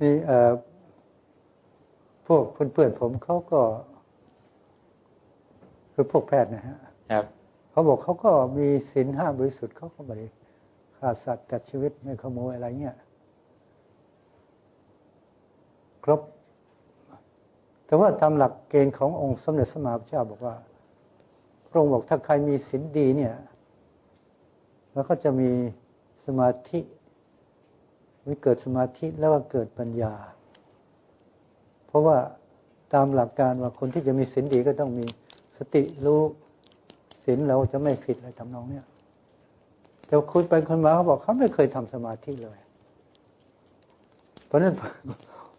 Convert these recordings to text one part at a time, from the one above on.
มีเอ่อพวกเพื่อนๆผมเขาก็ คือพวกแพทย์นะฮะครับเขาบอกเขาก็มีศีลห้าบริสุทธิ์เขาก็ไม่ได้ฆ่าสัตว์ตัดชีวิตไม่ขโมยอะไรเงี้ยครบ แต่ว่าตามหลักเกณฑ์ขององค์สมเด็จสมมาพระเจ้าบอกว่าพระองค์บอกถ้าใครมีศีลดีเนี่ย แล้วก็จะมีสมาธิ วิเกิดสมาธิแล้วก็เกิดปัญญา เพราะว่าตามหลักการว่าคนที่จะมีศีลดีก็ต้องมีสติรู้ศีลเราจะไม่ผิดอะไรทำนองเนี้ยแต่คุยไปคนมาเขาบอกเขาไม่เคยทำสมาธิเลย เพราะฉะนั้น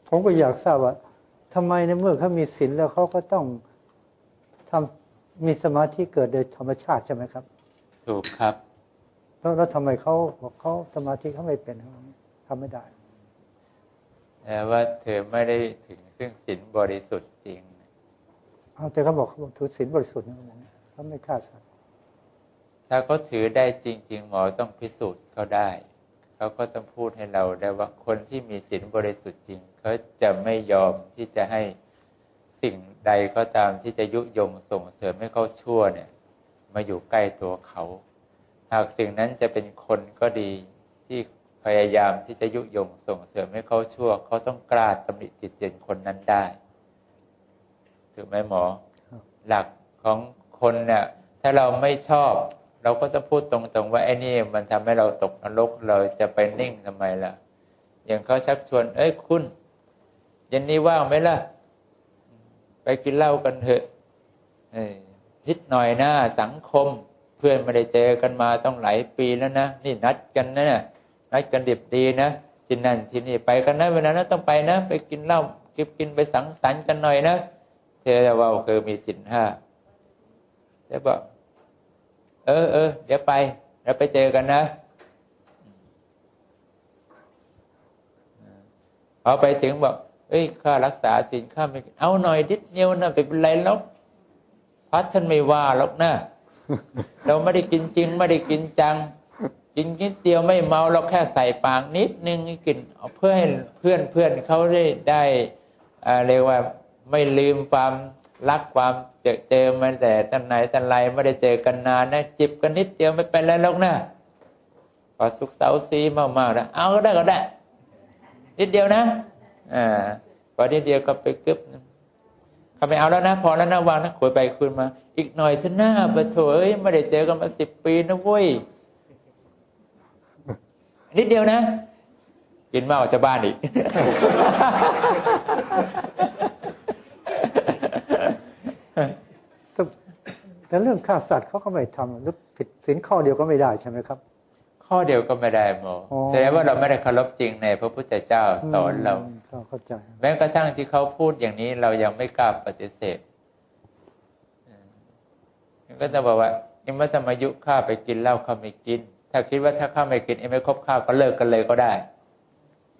ผมก็อยากทราบว่าทำไมในเมื่อเขามีศีลแล้วเขาก็ต้องทำมีสมาธิเกิดโดยธรรมชาติใช่ไหมครับ ถูกครับ แล้วแล้วทำไมเขาบอกเขาสมาธิเขาไม่เป็น ทำไม่ได้แต่ว่าเธอไม่ได้ถึงซึ่งศีลบริสุทธิ์จริงเอาแต่เขาบอกเขาบอกถือศีลบริสุทธิ์นะเขาไม่ฆ่าสัตว์ถ้าเขาถือได้จริง ๆ หมอต้องพิสูจน์เขาได้เขาก็ต้องพูดให้เราได้ว่าคนที่มีศีลบริสุทธิ์จริงเขาจะไม่ยอมที่จะให้สิ่งใดก็ตามที่จะยุยงส่งเสริมให้เขาชั่วเนี่ย มาอยู่ใกล้ตัวเขา หากสิ่งนั้นจะเป็นคนก็ดีที่ พยายามที่จะยุยงส่งเสริมให้เขาชั่ว เขาต้องกล้าตำหนิติเตียนคนนั้นได้ถูกไหมหมอ หลักของคนเนี่ยถ้าเราไม่ชอบ เราก็จะพูดตรงๆว่าไอ้นี่มันทำให้เราตกนรกเราจะไปนิ่งทำไมล่ะ อย่างเขาชักชวน เอ้ยคุณเย็นนี้ว่างไหมล่ะ ไปกินเหล้ากันเถอะเอ้ยพิดหน่อยนะสังคม เพื่อนไม่ได้เจอกันมาต้องหลายปีแล้วนะนี่นัดกันนะ นัดกันดิบดีนะที่นั่นที่นี่ไปกันนะเวลานั้นต้องไปนะ ไปกินเหล้ากินกินไปสังสรรค์กันหน่อยนะเธอจะว่าคือมีสินห้าจะบอกเออเออเดี๋ยวไปแล้วไปเจอกันนะพอไปถึงบอกเอ้ยข้ารักษาสินข้าไม่เอาหน่อยดิดเดียวนะไปเป็นไรหรอกพัดท่านไม่ว่าหรอกนะเราไม่ได้กินจริงไม่ได้กินจัง กินนิดเดียวไม่เมาเราแค่ใส่ปากนิดนึงกินเพื่อให้เพื่อนเพื่อนเขาได้ได้เรียกว่าไม่ลืมความรักความเจอเจอมาแต่ตั้งไหนตั้งไรไม่ได้เจอกันนานนะจิบกันนิดเดียวไม่เป็นไรหรอกนะพอสุกเสาซีมากๆนะเอาก็ได้ก็ได้ นิดเดียวนะอ่าพอนิดเดียวก็ไปกึบเขาไม่เอาแล้วนะ พอแล้วนะวางนะคุยไปคุยมา อีกหน่อยฉันหน้าปะโถเอ้ยไม่ได้เจอกันมาสิบปีนะเว้ย นิดเดียวนะ กินมากกว่าชาวบ้านอีกแต่แต่เรื่องฆ่าสัตว์เขาก็ไม่ทำหรือผิดศีลข้อเดียวก็ไม่ได้ใช่ไหมครับ ข้อเดียวก็ไม่ได้หมออ๋อแสดงว่าเราไม่ได้เคารพจริงในพระพุทธเจ้าสอนเรามก็เข้าใจแม้กระทั่งที่เขาพูดอย่างนี้เรายังไม่กล้าปฏิเสธอืมก็จะบอกว่านี่มัธรรมายุข้าไปกินเหล้าข้าไม่กิน ถ้าคิดว่าถ้าข้าไม่กินเองไม่คบข้าวก็เลิกกันเลยก็ได้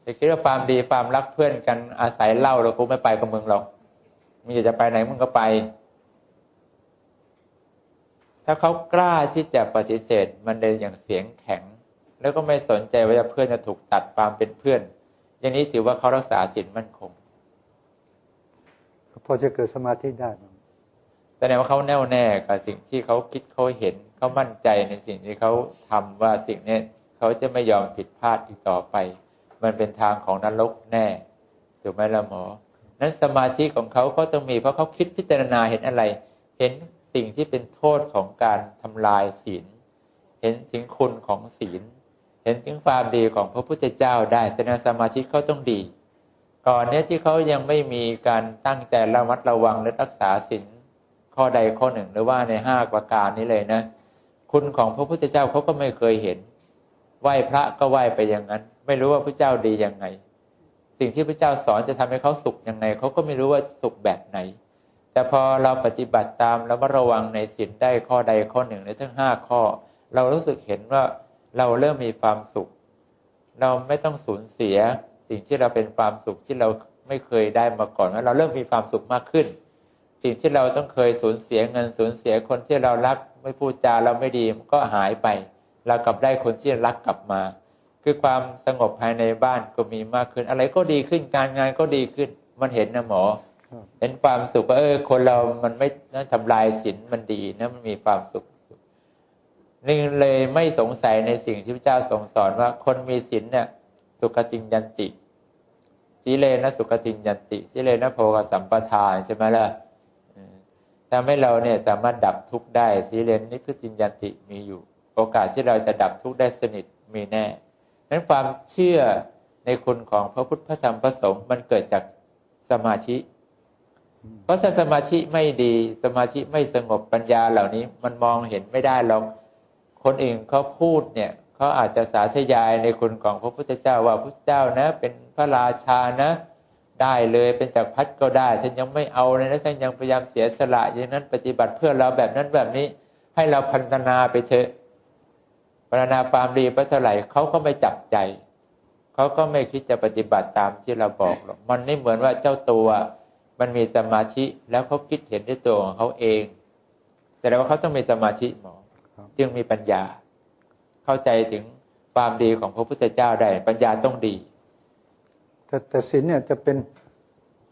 แต่คิดว่าความดีความรักเพื่อนกันอาศัยเหล้าเราคงไม่ไปกับมึงหรอกมึงอยากจะไปไหนมึงก็ไป ถ้าเขากล้าที่จะปฏิเสธ มันเลยอย่างเสียงแข็ง แล้วก็ไม่สนใจว่าเพื่อนจะถูกตัดความเป็นเพื่อน อย่างนี้ถือว่าเขารักษาศีลมั่นคงพอจะเกิดสมาธิได้มั้งแสดงว่าเขาแน่วแน่กับสิ่งที่เขาคิดเขาเห็น เขามั่นใจในสิ่งที่เขาทำว่าสิ่งนี้เขาจะไม่ยอมผิดพลาดอีกต่อไป มันเป็นทางของนรกแน่ถูกไหมล่ะหมอ นั้นสมาธิของเขาก็ต้องมีเพราะเขาคิดพิจารณาเห็นอะไร เห็นสิ่งที่เป็นโทษของการทำลายศีล เห็นถึงคุณของศีล เห็นถึงความดีของพระพุทธเจ้าได้แสดงสมาธิเขาต้องดี ก่อนเนี้ยที่เขายังไม่มีการตั้งใจระมัดระวังและรักษาศีลข้อใดข้อหนึ่งหรือว่าในห้าประการนี้เลยนะ คุณของพระพุทธเจ้าเขาก็ไม่เคยเห็น ไหว้พระก็ไหว้ไปอย่างนั้น ไม่รู้ว่าพระเจ้าดียังไง สิ่งที่พระเจ้าสอนจะทำให้เขาสุขยังไงเขาก็ไม่รู้ว่าสุขแบบไหน แต่พอเราปฏิบัติตามแล้วก็ระวังในศีลได้ข้อใดข้อหนึ่งในทั้งห้าข้อ เรารู้สึกเห็นว่าเราเริ่มมีความสุข เราไม่ต้องสูญเสีย สิ่งที่เราเป็นความสุขที่เราไม่เคยได้มาก่อนว่าเราเริ่มมีความสุขมากขึ้น สิ่งที่เราต้องเคยสูญเสียเงินสูญเสียคนที่เรารักไม่พูดจาเราไม่ดีมันก็หายไป เรากลับได้คนที่รักกลับมา คือความสงบภายในบ้านก็มีมากขึ้น อะไรก็ดีขึ้นการงานก็ดีขึ้น มันเห็นนะหมอครับเห็นความสุขว่าเออ คนเรามันไม่น่าทำลายศีลมันดีนะมันมีความสุขนี่เลยไม่สงสัยในสิ่งที่พระเจ้าทรงสอนว่า คนมีศีลเนี่ย สุขติงยันติสีเลนะสุขติงยันติสีเลนะโพกสัมปทานใช่ไหมล่ะอืม ทำให้เราเนี่ยสามารถดับทุกข์ได้สีเลนนิพพิติยันติมีอยู่ โอกาสที่เราจะดับทุกข์ได้สนิทมีแน่นั้นความเชื่อในคุณของพระพุทธพระธรรมพระสงฆ์มันเกิดจากสมาธิ เพราะถ้าสมาธิไม่ดีสมาธิไม่สงบปัญญาเหล่านี้มันมองเห็นไม่ได้หรอกคนอื่นเขาพูดเนี่ยเขาอาจจะสาธยายในคุณของพระพุทธเจ้าว่าพระเจ้านะ เป็นพระราชานะ ได้เลยเป็นจากรพัดก็ได้ฉันยังไม่เอาเลยนะฉันยังพยายามเสียสละอย่างนั้นปฏิบัติเพื่อเราแบบนั้นแบบนี้ ให้เราพัฒนาไปเถอะพัฒนาความดีไปเท่าไหร่เขาก็ไม่จับใจเขาก็ไม่คิดจะปฏิบัติตามที่เราบอกหรอกมันไม่เหมือนว่าเจ้าตัวมันมีสมาธิแล้วเขาคิดเห็นด้วยตัวของเขาเอง แต่ว่าเขาต้องมีสมาธิหมอครับจึงมีปัญญา เข้าใจถึงความดีของพระพุทธเจ้าได้ปัญญาต้องดี แต่แต่ศีลเนี่ยจะเป็น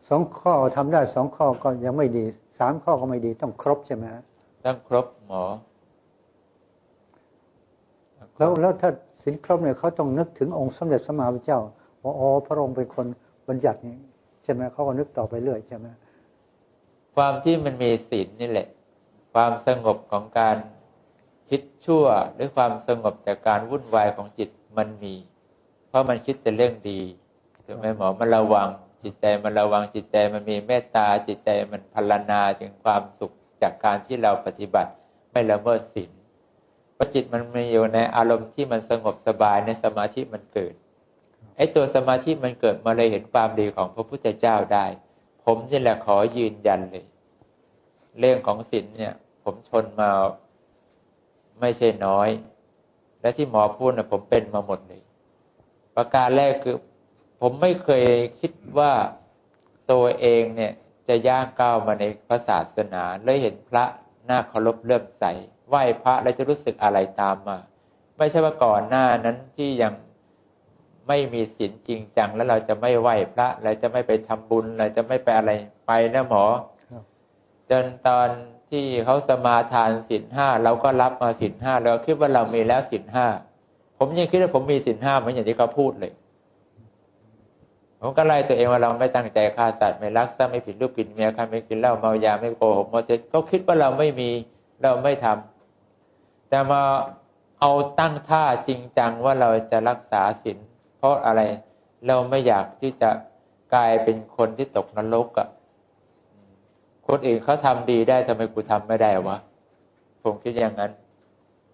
สองข้อทำได้สองข้อก็ยังไม่ดีสามข้อก็ไม่ดีต้องครบใช่ไหมฮะต้องครบหมอ แล้วแล้วถ้าศีลครบเนี่ยเขาต้องนึกถึงองค์สมเด็จสมมาพระเจ้าว่าอ๋อพระองค์เป็นคนบัญญัตินี้ใช่ไหมเขาก็นึกต่อไปเรื่อยใช่ไหมความที่มันมีศีลนี่แหละ ความสงบของการคิดชั่วหรือความสงบจากการวุ่นวายของจิตมันมี เพราะมันคิดแต่เรื่องดี ถูกไหมหมอมันระวังจิตใจมันระวังจิตใจมันมีเมตตาจิตใจมันพลานาถึงความสุขจากการที่เราปฏิบัติไม่ละเมิดศีลเพราะจิตมันมีอยู่ในอารมณ์ที่มันสงบสบายในสมาธิมันเกิดไอ้ตัวสมาธิมันเกิดมาเลยเห็นความดีของพระพุทธเจ้าได้ ผมนี่แหละขอยืนยันเลย เรื่องของศีลเนี่ย ผมชนมาไม่ใช่น้อย และที่หมอพูดนะผมเป็นมาหมดเลย ประการแรกคือ ผมไม่เคยคิดว่าตัวเองเนี่ยจะย่างก้าวมาในพระศาสนาเลยเห็นพระหน้าเคารพเลื่อมใสไหว้พระแล้วจะรู้สึกอะไรตามมา ไม่ใช่ว่าก่อนหน้านั้นที่ยังไม่มีศีลจริงจัง แล้วเราจะไม่ไหว้พระเราจะไม่ไปทำบุญเราจะไม่ไปอะไรไปนะหมอครับจนตอนที่เขาสมาทานศีลห้าเราก็รับมาศีลห้าเราคิดว่าเรามีแล้วศีลห้าผมยังคิดว่าผมมีศีลห้าเหมือนอย่างที่เขาพูดเลย ผมก็ไล่ตัวเองว่าเราไม่ตั้งใจฆ่าสัตว์ไม่รักทรัพย์ไม่ผิดลูกผิดเมียใครไม่กินเหล้าเมายาไม่โกหกมอเซ็ตก็คิดว่าเราไม่มีเราไม่ทำแต่มาเอาตั้งท่าจริงจังว่าเราจะรักษาศีลเพราะอะไรเราไม่อยากที่จะกลายเป็นคนที่ตกนรกอะ่ะคนอื่นเขาทำดีได้ทำไมกูทำไม่ได้วะผมคิดอย่างนั้น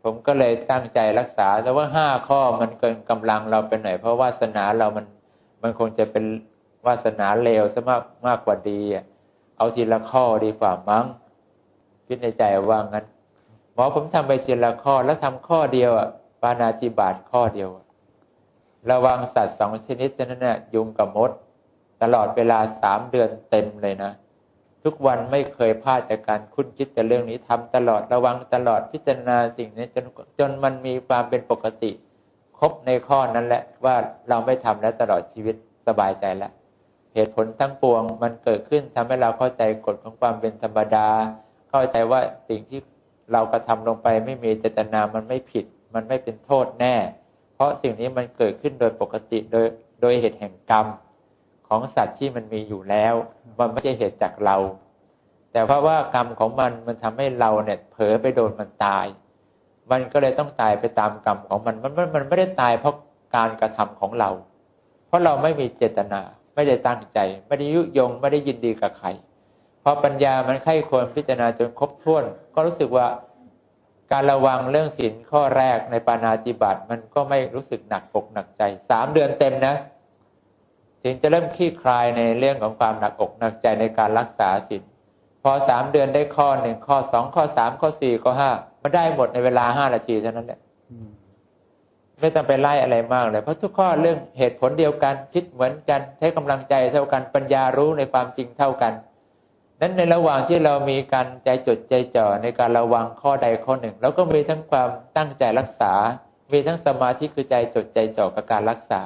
ผมก็เลยตั้งใจรักษาแต่ว่าห้าข้อมันเกินกำลังเราไปหน่อยเพราะวาสนาเรามัน มันคงจะเป็นวาสนาเลวซะมากมากกว่าดีอะเอาทีละข้อดีกว่ามั้งคิดในใจว่างั้นหมอผมทำไปทีละข้อแล้วทำข้อเดียวอะปานาติบาตข้อเดียว ระวังสัตว์สองชนิดเท่านั้นน่ะยุงกับมด ตลอดเวลาสามเดือนเต็มเลยนะ ทุกวันไม่เคยพลาดจากการคุ้นคิดแต่เรื่องนี้ทำตลอดระวังตลอดพิจารณาสิ่งนี้จนจนมันมีความเป็นปกติ ครบในข้อนั้นแหละว่าเราไม่ทำแล้วตลอดชีวิตสบายใจแล้วเหตุผลทั้งปวงมันเกิดขึ้นทำให้เราเข้าใจกฎของความเป็นธรรมดา เข้าใจว่าสิ่งที่เรากระทำลงไปไม่มีเจตนามันไม่ผิด มันไม่เป็นโทษแน่ เพราะสิ่งนี้มันเกิดขึ้นโดยปกติโดยโดยเหตุแห่งกรรมของสัตว์ที่มันมีอยู่แล้ว มันไม่ใช่เหตุจากเรา แต่เพราะว่ากรรมของมันมันทำให้เราเนี่ยเผลอไปโดนมันตาย มันก็เลยต้องตายไปตามกรรมของมันมันมันมันไม่ได้ตายเพราะการกระทำของเรา เพราะเราไม่มีเจตนา ไม่ได้ตั้งใจ ไม่ได้ยุยงไม่ได้ยินดีกับใครพอปัญญามันไข้ควรพิจารณาจนครบถ้วน ก็รู้สึกว่าการระวังเรื่องศีลข้อแรกในปานาจิบัติมันก็ไม่รู้สึกหนักอกหนักใจสามเดือนเต็มนะ ถึงจะเริ่มคลี่คลายในเรื่องของความหนักอกหนักใจในการรักษาศีลพอสามเดือนได้ข้อหนึ่งข้อสองข้อสามข้อสี่ข้อห้า มาได้หมดในเวลาห้านาทีเท่านั้นแหละอืมไม่ต้องไปไล่อะไรมากเลยเพราะทุกข้อเรื่องเหตุผลเดียวกันคิดเหมือนกัน ใช้กำลังใจเท่ากันปัญญารู้ในความจริงเท่ากัน นั้นในระหว่างที่เรามีการใจจดใจจ่อในการระวังข้อใดข้อหนึ่งเราก็มีทั้งความตั้งใจรักษา มีทั้งสมาธิคือใจจดใจจ่อกับการรักษา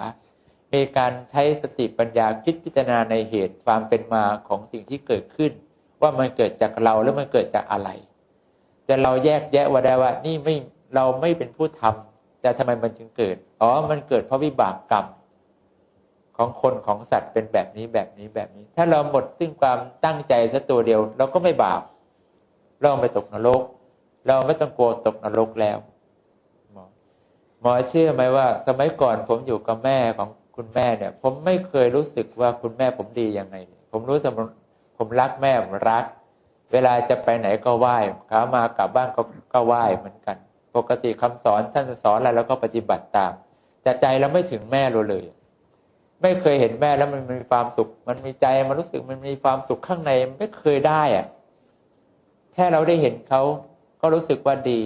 มีการใช้สติปัญญาคิดพิจารณาในเหตุความเป็นมาของสิ่งที่เกิดขึ้น ว่ามันเกิดจากเราแล้วมันเกิดจากอะไร จะเราแยกแยะว่าได้ว่า นี่ไม่เราไม่เป็นผู้ทำแต่ทำไมมันจึงเกิด อ๋อ มันเกิดเพราะวิบากกรรมของคนของสัตว์เป็นแบบนี้แบบนี้แบบนี้ ถ้าเราหมดซึ่งความตั้งใจสักตัวเดียว เราก็ไม่บาป เราไม่ตกนรก เราไม่ต้องกลัวตกนรกแล้ว หมอหมอเชื่อไหมว่า สมัยก่อนผมอยู่กับแม่ของคุณแม่เนี่ย ผมไม่เคยรู้สึกว่าคุณแม่ผมดียังไง ผมรู้สึกผมรักแม่ผมรัก เวลาจะไปไหนก็ไหว้ขามากลับบ้านก็ก็ไหว้เหมือนกัน ปกติคำสอนท่านสอนอะไรแล้วก็ปฏิบัติตามแต่ใจเราไม่ถึงแม่เราเลย ไม่เคยเห็นแม่แล้วมันมีความสุข มันมีใจมันรู้สึกมันมีความสุขข้างในไม่เคยได้อะแค่เราได้เห็นเขาก็รู้สึกว่าดี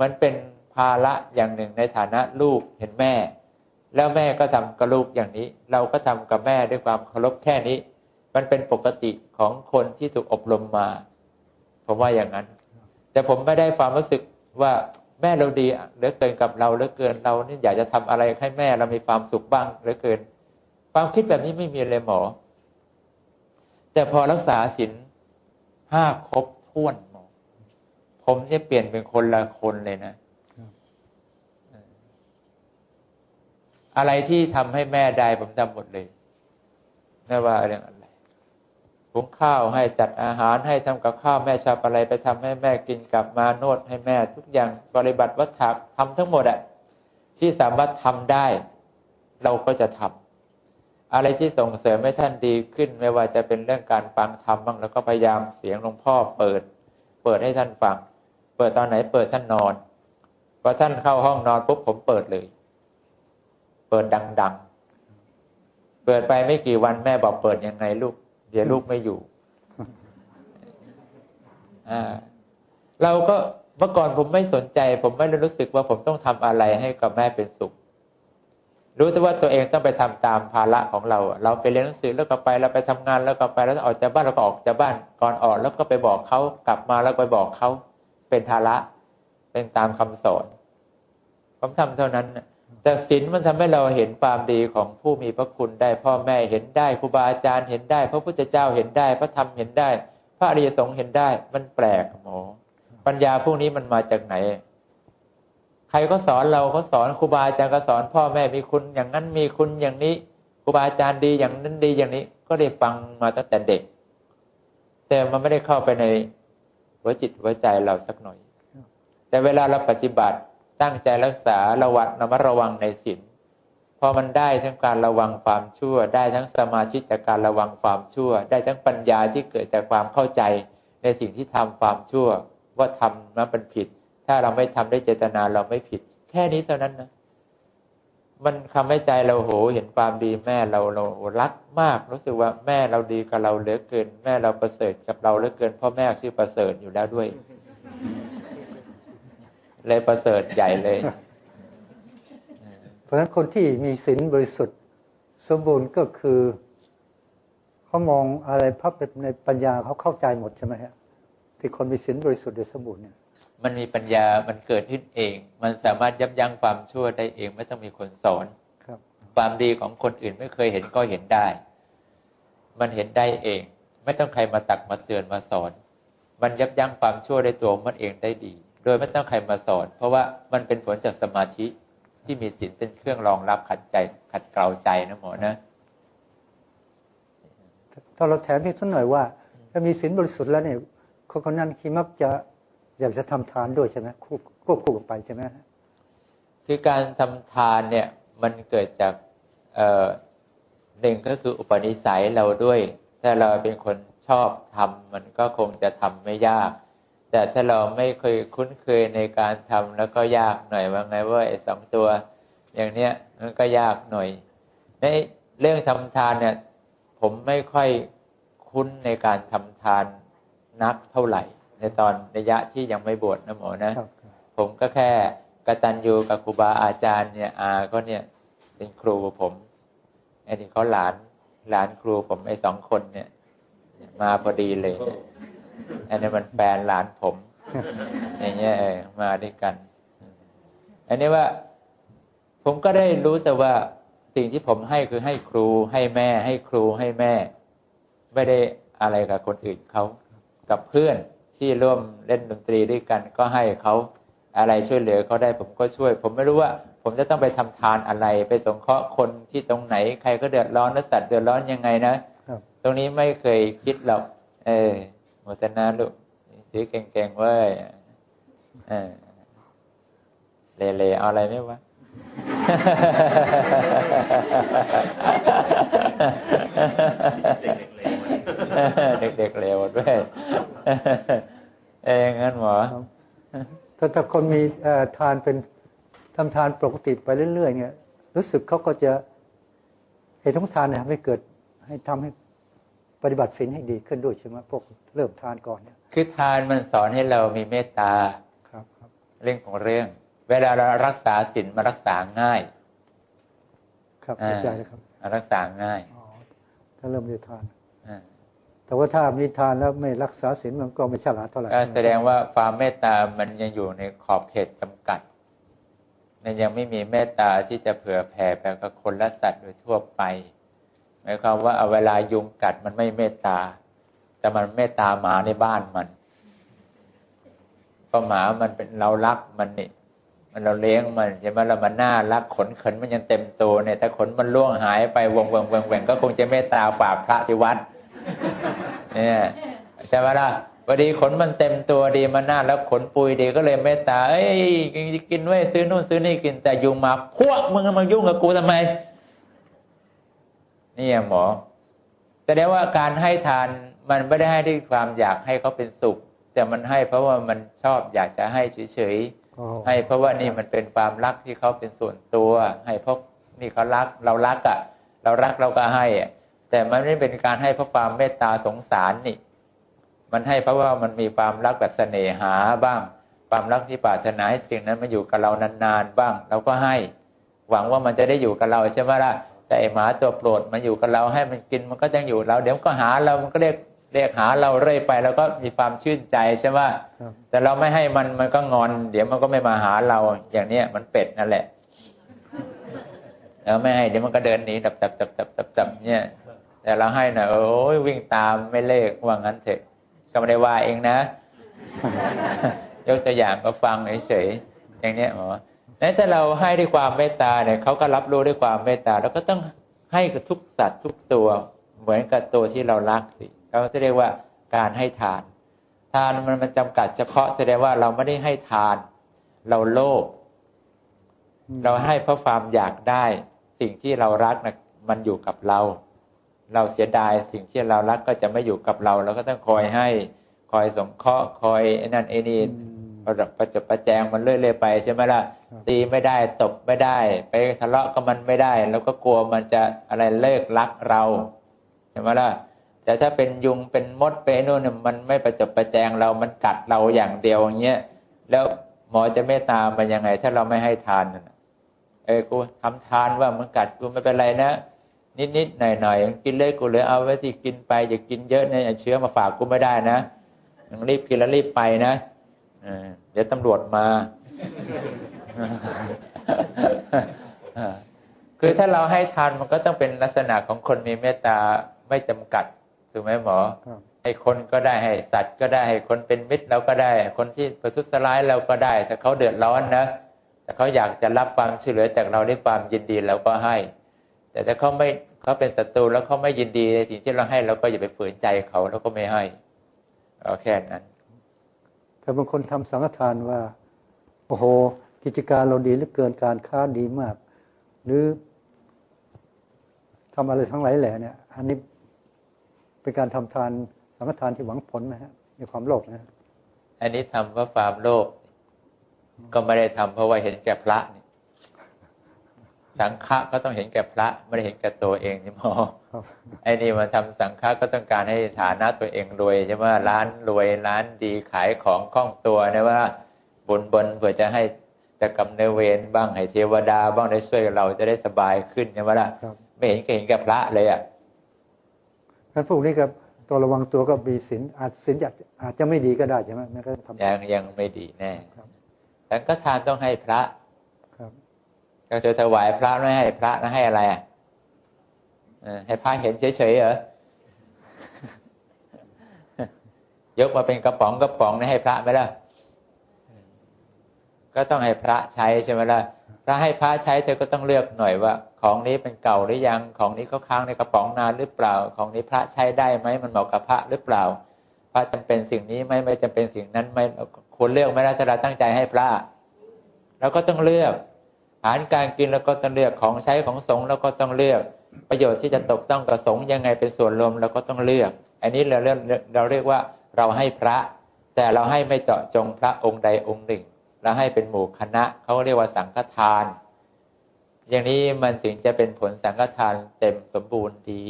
มันเป็นภาระอย่างหนึ่งในฐานะลูกเห็นแม่ แล้วแม่ก็ทำกับลูกอย่างนี้ เราก็ทำกับแม่ด้วยความเคารพแค่นี้ มันเป็นปกติของคนที่ถูกอบรมมา ผมว่าอย่างนั้น แต่ผมไม่ได้ความรู้สึกว่าแม่เราดีเหลือเกินกับเราเหลือเกินเรานี่อยากจะทำอะไรให้แม่เรามีความสุขบ้างเหลือเกิน ความคิดแบบนี้ไม่มีเลยหมอ แต่พอรักษาศีลห้าครบถ้วนหมอ ผมจะเปลี่ยนเป็นคนละคนเลยนะอะไรที่ทำให้แม่ได้ผมทำหมดเลยไม่ว่าเรื่องอะไร งข้าวให้จัดอาหารให้ทำกับข้าวแม่ชอบอะไรไปทำให้แม่กินกลับมานวดให้แม่ทุกอย่างบริบัติวัฏฏทำทั้งหมดอะที่สามารถทำได้ เราก็จะทำอะไรที่ส่งเสริมให้ท่านดีขึ้น ไม่ว่าจะเป็นเรื่องการฟังธรรมบ้างแล้วก็พยายามเสียงหลวงพ่อเปิด เปิดให้ท่านฟัง เปิดตอนไหนเปิดท่านนอนพอท่านเข้าห้องนอนปุ๊บผมเปิดเลย เปิดดัง ๆ เปิดไปไม่กี่วันแม่บอกเปิดยังไงลูก เดี๋ยวลูกไม่อยู่เราก็เมื่อก่อนผมไม่สนใจ ผมไม่ได้รู้สึกว่าผมต้องทำอะไรให้กับแม่เป็นสุข รู้แต่ว่าตัวเองต้องไปทำตามภาระของเรา เราไปเรียนหนังสือแล้วก็ไปเราไปทำงานแล้วก็ไปแล้วออกจากบ้านเราก็ออกจากบ้านก่อนออกแล้วก็ไปบอกเขากลับมาแล้วไปบอกเขาเป็นภาระเป็นตามคำสอนผมทำเท่านั้น แต่ศีลมันทำให้เราเห็นความดีของผู้มีพระคุณได้พ่อแม่เห็นได้ครูบาอาจารย์เห็นได้ พระพุทธเจ้าเห็นได้ พระธรรมเห็นได้ พระอริยสงฆ์เห็นได้ มันแปลกหมอ ปัญญาพวกนี้มันมาจากไหน ใครก็สอนเราเขาสอนครูบาอาจารย์ก็สอนพ่อแม่มีคุณอย่างนั้นมีคุณอย่างนี้ครูบาอาจารย์ดีอย่างนั้นดีอย่างนี้ ก็ได้ฟังมาตั้งแต่เด็ก แต่มันไม่ได้เข้าไปในหัวจิตหัวใจเราสักหน่อย แต่เวลาเราปฏิบัติ ตั้งใจรักษาระวัดระมัดระวังในศีลพอมันได้ทั้งการระวังความชั่ว ได้ทั้งสมาธิจากการระวังความชั่ว ได้ทั้งปัญญาที่เกิดจากความเข้าใจในสิ่งที่ทำความชั่ว ว่าทำนั้นเป็นผิด ถ้าเราไม่ทำได้เจตนาเราไม่ผิด แค่นี้เท่านั้นนะมันทำให้ใจเราโหเห็นความดีแม่เราเรารักมาก รู้สึกว่าแม่เราดีกับเราเหลือเกิน แม่เราประเสริฐกับเราเหลือเกินพ่อแม่ชื่อประเสริฐอยู่แล้วด้วย เลยประเสริฐใหญ่เลย เพราะฉะนั้นคนที่มีศีลบริสุทธิ์ สมบูรณ์ก็คือเขามองอะไรพับในปัญญาเขาเข้าใจหมดใช่ไหมฮะที่คนมีศีลบริสุทธิ์โดยสมบูรณ์เนี่ยมันมีปัญญามันเกิดขึ้นเอง มันสามารถยับยั้งความชั่วได้เองไม่ต้องมีคนสอนครับ ความดีของคนอื่นไม่เคยเห็นก็เห็นได้ มันเห็นได้เอง ไม่ต้องใครมาตักมาเตือนมาสอน มันยับยั้งความชั่วได้ตัวมันเองได้ดี โดยไม่ต้องใครมาสอน เพราะว่ามันเป็นผลจากสมาธิที่มีศีลเป็นเครื่องรองรับขัดใจ ขัดเกลาใจนะหมอนะถ้าเราแถมอีกสักหน่อยว่า ถ้ามีศีลบริสุทธิ์แล้วเนี่ยคนคนนั้นคิดมักจะอยากจะทำทานด้วยใช่ไหมควบควบคู่กันไปใช่ไหมคือการทำทานเนี่ยมันเกิดจากหนึ่งก็คืออุปนิสัยเราด้วย ถ้าเราเป็นคนชอบทำมันก็คงจะทำไม่ยาก แต่ถ้าเราไม่เคยคุ้นเคยในการทำแล้วก็ยากหน่อยว่าไงว่าไอ้สองตัว อย่างเนี้ยมันก็ยากหน่อย ในเรื่องทำทานเนี่ย ผมไม่ค่อยคุ้นในการทำทานนักเท่าไหร่ ในตอนระยะที่ยังไม่บวชนะหมอนะผมก็แค่กตัญญูกับครูบาอาจารย์เนี่ยอาก็เนี่ยเป็นครูผมไอ้นี่เขาหลานหลานครูผมไอ้สองคนเนี่ย มาพอดีเลยเนี่ย อันนี้มันแฟนหลานผม อย่างเงี้ยมาด้วยกัน อันนี้ว่า ผมก็ได้รู้แต่ว่าสิ่งที่ผมให้คือให้ครูให้แม่ ให้ครูให้แม่ ไม่ได้อะไรกับคนอื่นเขากับเพื่อนที่ร่วมเล่นดนตรีด้วยกัน ก็ให้เขาอะไรช่วยเหลือเขาได้ผมก็ช่วย ผมไม่รู้ว่า ผมจะต้องไปทำทานอะไร ไปสงเคราะห์คนที่ตรงไหน ใครก็เดือดร้อนและสัตว์เดือดร้อนยังไงนะครับตรงนี้ไม่เคยคิดหรอกเออ โมทนาลูกซื้อเก่งๆเว้ยเออเละๆเอาอะไรไหมวะเด็กๆเร็วด้วยเองงั้นหมอถ้าถ้าคนมีทานเป็นทำทานปกติไปเรื่อยๆเนี่ย รู้สึกเขาก็จะเหตุของทานเนี่ยไม่เกิดให้ทำให้ ปฏิบัติศีลให้ดีขึ้นด้วยใช่ไหมพวกเริ่มทานก่อนเนี่ยคือทานมันสอนให้เรามีเมตตาครับครับเรื่องของเรื่อง เวลาเรารักษาศีลมารักษาง่าย ครับเข้าใจแล้วครับอ่ารักษาง่ายอ๋อถ้าเริ่มมีทานอ่าแต่ว่าถ้ามีทานแล้วไม่รักษาศีลมันก็ไม่ฉลาดเท่าไหร่ก็แสดงว่าความเมตตามันยังอยู่ในขอบเขตจำกัดมันยังไม่มีเมตตาที่จะเผื่อแผ่ไปกับคนและสัตว์โดยทั่วไป หมายความว่าเอาเวลายุงกัดมันไม่เมตตา แต่มันเมตตาหมาในบ้านมันเพราะหมามันเป็นเรารักมันนี่มันเราเลี้ยงมันใช่ไหมเรามันน่ารักขนขนมันยังเต็มตัวเนี่ยถ้าขนมันล่วงหายไปวงเวงเวงเวงก็คงจะเมตตาฝากพระที่วัดเนี่ยใช่ไหมล่ะพอดีขนมันเต็มตัวดีมันน่าแล้วขนปุยดีก็เลยเมตตาเอ้ยกินไว้ยซื้อนู่นซื้อนี่กินแต่ยุงมาพวกมึงมายุ่งกับกูทำไม นี่หมอแสดงว่าการให้ทานมันไม่ได้ให้ด้วยความอยากให้เขาเป็นสุข แต่มันให้เพราะว่ามันชอบอยากจะให้เฉยๆอ๋อให้เพราะว่านี่มันเป็นความรักที่เขาเป็นส่วนตัว ให้เพราะนี่เขารักเรารักอะ่ะ เรารักเราก็ให้อะแต่มันไม่เป็นการให้เพราะความเมตตาสงสารนี่ มันให้เพราะว่ามันมีความรักแบบเสน่หาบ้าง ความรักที่ปรารถนาให้สิ่งนั้นมาอยู่กับเรานานๆบ้าง เราก็ให้ หวังว่ามันจะได้อยู่กับเราใช่ไหมล่ะ แต่ไอ้หมาตัวโปรดมันอยู่กับเราให้มันกินมันก็ยังอยู่เรา เดี๋ยวมันก็หาเรามันก็เรียกเรียกหาเราเรื่อยไปแล้วก็มีความชื่นใจใช่ไหมครับแต่เราไม่ให้มันมันก็งอน เดี๋ยวมันก็ไม่มาหาเราอย่างเนี้ยมันเป็ดนั่นแหละแล้วไม่ให้เดี๋ยวมันก็เดินหนีตับตับตับตับตับตับเนี่ย แต่เราให้นะโอ้ยวิ่งตามไม่เลิกว่างั้นเถอะก็ไม่ได้ว่าเองนะ ยกตัวอย่างก็ฟังเฉยๆอย่างเนี้ยหมอ นั้นถ้าเราให้ด้วยความเมตตาเนี่ยเขาก็รับรู้ด้วยความเมตตาแล้วก็ต้องให้กับทุกสัตว์ทุกตัวเหมือนกับตัวที่เรารักสิเขาจะเรียกว่าการให้ทาน ทานมันมันจำกัดเฉพาะแสดงว่าเราไม่ได้ให้ทาน เราโลภเราให้เพราะความอยากได้สิ่งที่เรารักนะมันอยู่กับเรา เราเสียดายสิ่งที่เรารักก็จะไม่อยู่กับเรา เราก็ต้องคอยให้คอยสงเคราะห์คอยนั่นไอ้นี่ ประดับประจบประแจงมันเรื่อยๆไปใช่ไหมล่ะครับตีไม่ได้ตบไม่ได้ ไปทะเลาะกับมันไม่ได้ แล้วก็กลัวมันจะอะไรเลิกรักเราใช่ไหมล่ะแต่ถ้าเป็นยุงเป็นมดเป็นไอ้นู่นเนี่ยมันไม่ประจบประแจงเรามันกัดเราอย่างเดียวอย่างเงี้ยแล้วหมอจะเมตตามันยังไง ถ้าเราไม่ให้ทานน่ะเออกูทำทานว่ามันกัดกูไม่เป็นไรนะนิดๆหน่อยๆกินเลยกูเหลยเอาไว้ที่กินไปอย่ากินเยอะนะอย่าเชื้อมาฝากกูไม่ได้นะมึงรีบกินแล้วรีบไปนะ เออเดี๋ยวตำรวจมา คือถ้าเราให้ทานมันก็ต้องเป็นลักษณะของคนมีเมตตาไม่จำกัดถูกไหมหมอครับให้คนก็ได้ให้สัตว์ก็ได้ให้คนเป็นมิตรเราก็ได้ให้คนที่ประทุษร้ายเราก็ได้ถ้าเขาเดือดร้อนนะแต่เขาอยากจะรับความช่วยเหลือจากเราด้วยความยินดีเราก็ให้ แต่ถ้าเขาไม่เขาเป็นศัตรูแล้วเขาไม่ยินดีในสิ่งที่เราให้เราก็อย่าไปฝืนใจเขาแล้วก็ไม่ให้เอาแค่นั้น แต่บางคนทำสังฆทานว่าโอ้โห กิจการเราดีเหลือเกินการค้าดีมาก หรือทำอะไรทั้งหลายแหล่เนี่ย อันนี้เป็นการทำทานสังฆทานที่หวังผลนะฮะมีความโลภนะอันนี้ทำเพราะความโลภก็ไม่ได้ทำเพราะว่าเห็นแก่พระนี่ สังฆะก็ต้องเห็นแก่พระไม่ได้เห็นแก่ตัวเองนี่หมอครับไอ้นี่มาทำสังฆะก็ต้องการให้ฐานะตัวเองรวยใช่ไหมร้านรวยร้านดีขายของคล่องตัวนะว่าบนบนเพื่อจะให้เจะกำเนิดเวรบ้างให้เทวดาบ้างได้ช่วยเราจะได้สบายขึ้นใช่ไหมล่ะครับไม่เห็นก็เห็นแก่พระเลยอะงั้นพวกนี้ก็ตัวระวังตัวก็มีศีลอาจศีลอาจอาจจะไม่ดีก็ได้ใช่ไหมมันก็ทำยังยังไม่ดีแน่ครับสังฆทานต้องให้พระ ก็จะถวายพระไม่ให้พระนะให้อะไรอะให้พระเห็นเฉยๆเหรอยกมาเป็นกระป๋องกระป๋องนี่ให้พระไหมล่ะก็ต้องให้พระใช้ใช่ไหมล่ะพระให้พระใช้เธอก็ต้องเลือกหน่อยว่า ของนี้เป็นเก่าหรือยังของนี้เขาค้างในกระป๋องนานหรือเปล่า ของนี้พระใช้ได้ไหมมันเหมาะกับพระหรือเปล่า พระจำเป็นสิ่งนี้ไหมไม่จำเป็นสิ่งนั้นไหมควรเลือกไหมล่ะถ้าเราตั้งใจให้พระเราก็ต้องเลือก อาหารการกินเราก็ต้องเลือกของใช้ของสงฆ์เราก็ต้องเลือก ประโยชน์ที่จะตกต้องกับสงฆ์ยังไงเป็นส่วนรวมเราก็ต้องเลือก อันนี้เราเรียกเราเรียกว่าเราให้พระ แต่เราให้ไม่เจาะจงพระองค์ใดองค์หนึ่งเราให้เป็นหมู่คณะเขาเรียกว่าสังฆทาน อย่างนี้มันถึงจะเป็นผลสังฆทานเต็มสมบูรณ์ดี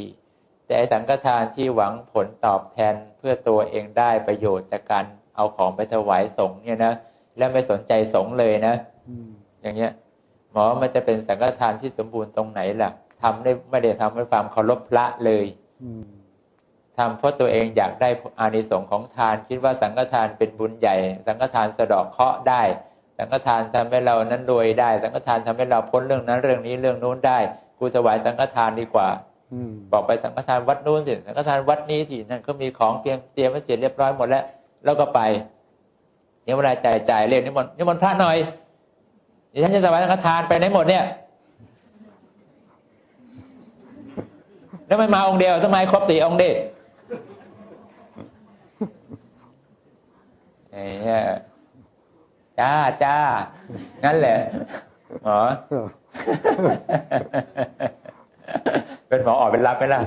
แต่สังฆทานที่หวังผลตอบแทนเพื่อตัวเองได้ประโยชน์จากการเอาของไปถวายสงฆ์เนี่ยนะแล้วไม่สนใจสงฆ์เลยนะอย่างเงี้ย หมอมันจะเป็นสังฆทานที่สมบูรณ์ตรงไหนล่ะทำได้ไม่ได้ทำด้วยความเคารพพระเลยอืมทำเพราะตัวเองอยากได้อานิสงส์ของทาน คิดว่าสังฆทานเป็นบุญใหญ่ สังฆทานสะเดอกเคราะห์ได้ สังฆทานทำให้เรานั้นรวยได้ สังฆทานทำให้เราพ้นเรื่องนั้นเรื่องนี้เรื่องนู้นได้กูถวายสังฆทานดีกว่าอืมบอกไปสังฆทานวัดนู้นสิสังฆทานวัดนี้สินั่นก็มีของเตรียมเตรียมไว้เสร็จเรียบร้อยหมดแล้ว แล้วก็ไปเดี๋ยวเวลาจ่ายจ่ายเรียกนิมนต์นิมนต์พระหน่อยเดี๋ยวฉันจะถวายสังฆทานไปไหนหมดเนี่ย แล้วไม่มาองค์เดียวทำไมครบสี่องค์ดิไอ้เหี้ยจ้าจ้างั้นแหละหมอเป็นหมอออกเป็นรับไหมล่ะ